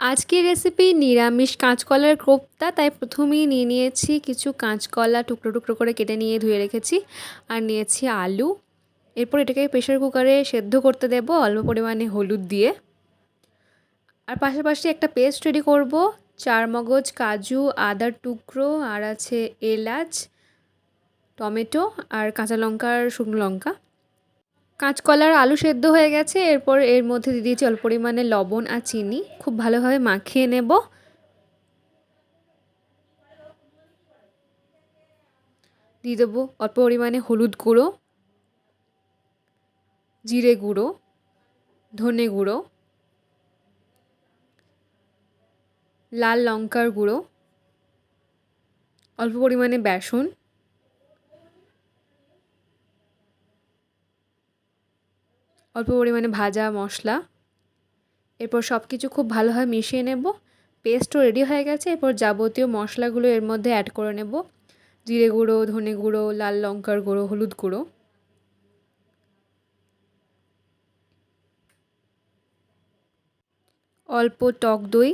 আজকের রেসিপি নিরামিষ কাঁচকলার কোপ্তা তাই প্রথমেই নিয়ে নিয়েছি কিছু কাঁচকলা টুকরো টুকরো করে কেটে নিয়ে ধুয়ে রেখেছি আর নিয়েছি আলু। এরপর এটাকে প্রেশার কুকারে সেদ্ধ করতে দেব অল্প পরিমাণে হলুদ দিয়ে। আর পাশাপাশি একটা পেস্ট রেডি করব চার মগজ কাজু, আদার টুকরো আর আছে এলাচ, টমেটো আর কাঁচা লঙ্কা আর শুকনো লঙ্কা। কাঁচকলার আলু সেদ্ধ হয়ে গেছে, এরপর এর মধ্যে দিয়ে দিয়েছি অল্প পরিমাণে লবণ আর চিনি। খুব ভালোভাবে মাখিয়ে নেব। দিয়ে দেবো অল্প পরিমাণে হলুদ গুঁড়ো, জিরে গুঁড়ো, ধনে গুঁড়ো, লাল লঙ্কার গুঁড়ো, অল্প পরিমাণে বেসন। অল্প পরিমাণে ভাজা, মশলা। এরপর সব কিছু খুব ভালোভাবে মিশিয়ে নেব। পেস্টও রেডি হয়ে গেছে। এরপর যাবতীয় মশলাগুলো এর মধ্যে অ্যাড করে নেব। জিরে গুঁড়ো, ধনে গুঁড়ো, লাল লঙ্কার গুঁড়ো, হলুদ গুঁড়ো। অল্প টক দই।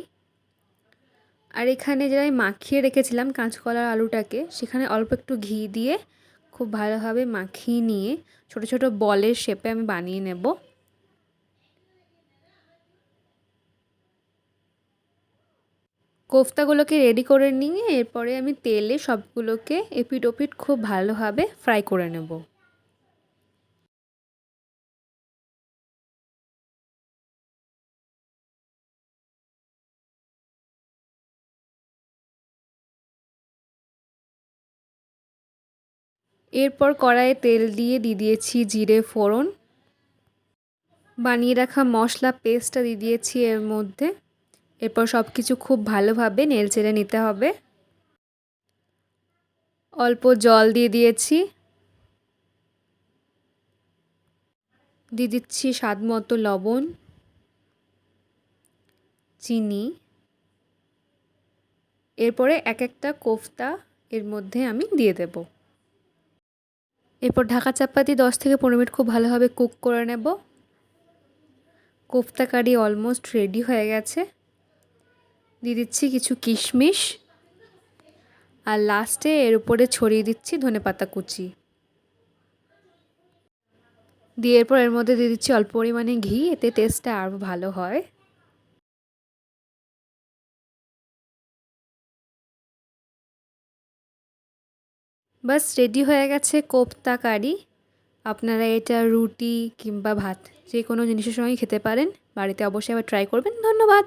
আর এখানে যারা মাখিয়ে রেখেছিলাম কাঁচকলার আলুটাকে, সেখানে অল্প একটু ঘি দিয়ে খুব ভালোভাবে মাখিয়ে নিয়ে ছোট ছোট বলের শেপে আমি বানিয়ে নেব। কোফতাগুলোকে রেডি করে নিয়ে এরপরে আমি তেলে সবগুলোকে এপিট ওপিট খুব ভালোভাবে ফ্রাই করে নেব। এরপর কড়াইয়ে তেল দিয়ে দিয়ে দিয়েছি জিরে, ফোড়ন। বানিয়ে রাখা মশলা, পেস্টটা দিয়ে দিয়েছি এর মধ্যে। এরপর সব কিছু খুব ভালোভাবে নেড়চেড়ে নিতে হবে। অল্প জল দিয়ে দিয়েছি। দিয়ে দিচ্ছি স্বাদ মতো লবণ, চিনি। এরপরে এক একটা কোফতা এর মধ্যে আমি দিয়ে দেব। এরপর ঢাকা চাপাতি দশ থেকে পনেরো মিনিট খুব ভালোভাবে কুক করে নেব। কোফতা কারি অলমোস্ট রেডি হয়ে গেছে। দিয়ে দিচ্ছি কিছু কিশমিশ। আর লাস্টে এর উপরে ছড়িয়ে দিচ্ছি ধনে পাতা কুচি। দিয়ে এরপর এর মধ্যে দিয়ে দিচ্ছি অল্প পরিমাণে ঘি, এতে টেস্টটা আরও ভালো হয়। বাস রেডি হয়ে গেছে কোপ্তা কারি আপনারা এটা রুটি কিংবা ভাত যে কোনো জিনিসের সঙ্গে খেতে পারেন। বাড়িতে অবশ্যই আবার ট্রাই করবেন। ধন্যবাদ।